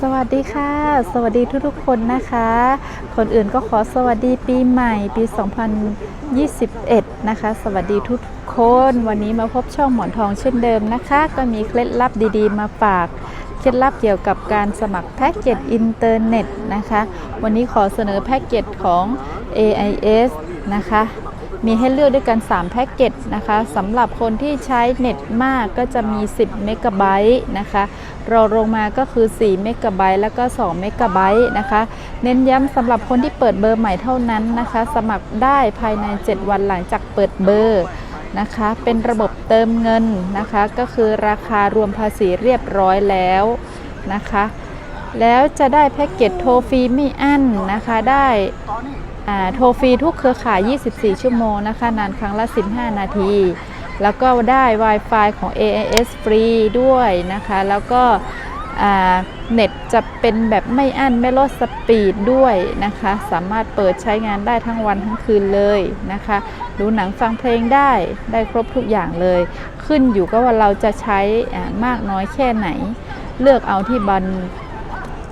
สวัสดีค่ะ สวัสดีทุกๆคนนะคะ คนอื่นก็ขอสวัสดีปีใหม่ปี 2021 นะคะ สวัสดีทุกคน วันนี้มาพบช่องหมอนทองเช่นเดิมนะคะ ก็มีเคล็ดลับดีๆ มาฝากเคล็ดลับเกี่ยวกับการสมัครแพ็กเกจอินเทอร์เน็ตนะคะ วันนี้ขอเสนอแพ็กเกจของ AIS นะคะ มีให้เลือกด้วยกัน 3 แพ็กเกจนะคะสำหรับคนที่ใช้เน็ตมากก็จะมี 10 เมกะไบต์นะคะรอลงมาก็คือ 4 เมกะไบต์แล้วก็ 2 เมกะไบต์นะคะ เน้นย้ำสำหรับคนที่เปิดเบอร์ใหม่เท่านั้นนะคะ สมัครได้ภายใน 7 วันหลังจากเปิดเบอร์นะคะ เป็นระบบเติมเงินนะคะ ก็คือราคารวมภาษีเรียบร้อยแล้วนะคะ แล้วจะได้แพ็กเกจโทรฟรีไม่อั้นนะคะได้ โทรฟรีทุกเครือข่าย 24 ชั่วโมงนะคะ นานครั้งละ 15 นาที แล้วก็ได้ Wi-Fi ของ AIS ฟรีด้วยนะคะ แล้วก็เน็ตจะเป็นแบบไม่อั้นไม่ลดสปีดด้วยนะคะ สามารถเปิดใช้งานได้ทั้งวันทั้งคืนเลยนะคะ ดูหนังฟังเพลงได้ได้ครบทุกอย่างเลย ขึ้นอยู่กับว่าเราจะใช้มากน้อยแค่ไหน เลือกเอาที่บัน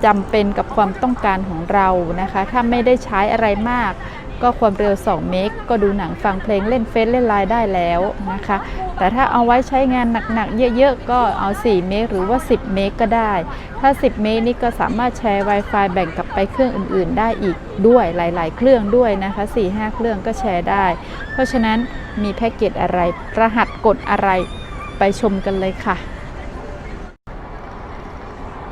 จำเป็นกับความต้องการของเรานะคะ ถ้าไม่ได้ใช้อะไรมาก ก็ความเร็ว 2 เมกก็ดูหนังฟังเพลงเล่นเฟซเล่นไลน์ได้แล้วนะคะ แต่ถ้าเอาไว้ใช้งานหนักๆ เยอะๆ ก็เอา 4 เมกหรือว่า 10 เมกก็ได้ ถ้า 10 เมกนี่ก็สามารถแชร์ Wi-Fi แบ่งกลับไปเครื่องอื่นๆ ได้อีกด้วยหลาย ๆ เครื่องด้วยนะคะ 4-5 เครื่องก็แชร์ได้ เพราะฉะนั้นมีแพ็กเกจอะไรรหัสกดอะไรไปชมกันเลยค่ะ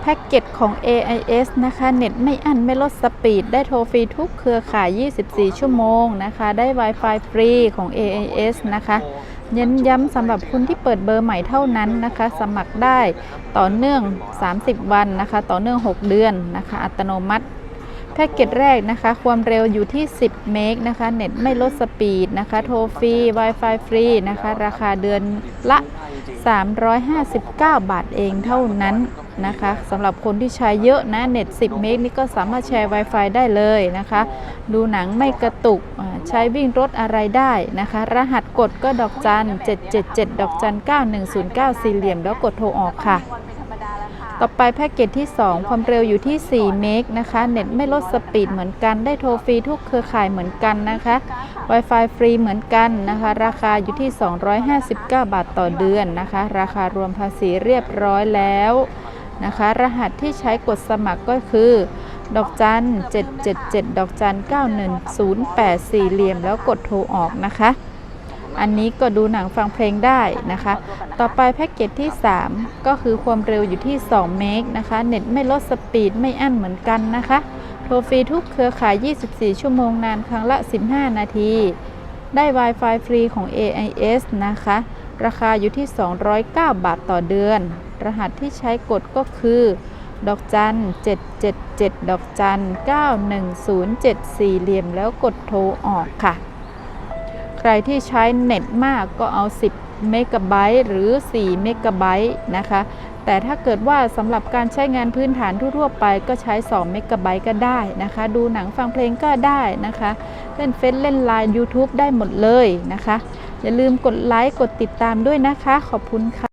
แพ็กเกจของ AIS นะคะ เน็ตไม่อั้นไม่ลดสปีด ได้โทรฟรีทุกเครือข่าย 24 ชั่วโมงนะคะ ได้ Wi-Fi ฟรีของ AIS นะคะ เน้นย้ำสำหรับคุณที่เปิดเบอร์ใหม่เท่านั้นนะคะ สมัครได้ต่อเนื่อง 30 วันนะคะ ต่อเนื่อง 6 เดือนนะคะ อัตโนมัติ แพ็กเกจแรกนะคะ ความเร็วอยู่ที่ 10 เมกนะคะ เน็ตไม่ลดสปีดนะคะ โทรฟรี Wi-Fi ฟรีนะคะ ราคาเดือนละ 359 บาทเองเท่านั้น นะคะสำหรับคนที่ใช้เยอะนะเน็ต 10 เมกนี่ก็สามารถแชร์ Wi-Fi ได้เลยนะคะ ดูหนังไม่กระตุกใช้วิ่งรถอะไรได้นะคะ รหัสกดก็ดอกจัน 777 ดอกจัน 9109 สี่เหลี่ยม แล้วกดโทรออกค่ะ ต่อไปแพ็กเกจที่ 2 ความเร็วอยู่ที่ 4 เมกนะคะ เน็ตไม่ลดสปีดเหมือนกันได้โทรฟรีทุกเครือข่ายเหมือนกันนะคะ Wi-Fi ฟรีเหมือนกันนะคะ ราคาอยู่ที่ 259 บาทต่อเดือนนะคะ ราคารวมภาษีเรียบร้อยแล้ว นะคะ รหัสที่ใช้กดสมัครก็คือ ดอกจัน 777 ดอกจัน 9108สี่เหลี่ยมแล้วกดโทรออกนะคะ อันนี้ก็ดูหนังฟังเพลงได้นะคะ ต่อไปแพ็กเกจที่ 3 ก็คือความเร็วอยู่ที่ 2 เมกนะคะ เน็ตไม่ลดสปีดไม่อั้นเหมือนกันนะคะ โทรฟรีทุกเครือข่าย 24 ชั่วโมงนานครั้งละ 15 นาที ได้ Wi-Fi ฟรีของ AIS นะคะ ราคาอยู่ที่ 209 บาทต่อเดือน รหัสที่ใช้กดก็คือ ดอกจัน 777 ดอกจัน 9107สี่เหลี่ยมแล้วกดโทรออกค่ะ ใครที่ใช้เน็ตมากก็เอา 10 เมกะไบต์หรือ 4 เมกะไบต์นะคะ แต่ถ้าเกิดว่าสำหรับการใช้งานพื้นฐานทั่วๆไปก็ใช้ 2 เมกะไบต์ก็ได้นะคะ ดูหนังฟังเพลงก็ได้นะคะ เล่นเฟซเล่นไลน์ YouTube ได้หมดเลยนะคะอย่าลืมกดไลค์ กดติดตามด้วยนะคะ ขอบคุณค่ะ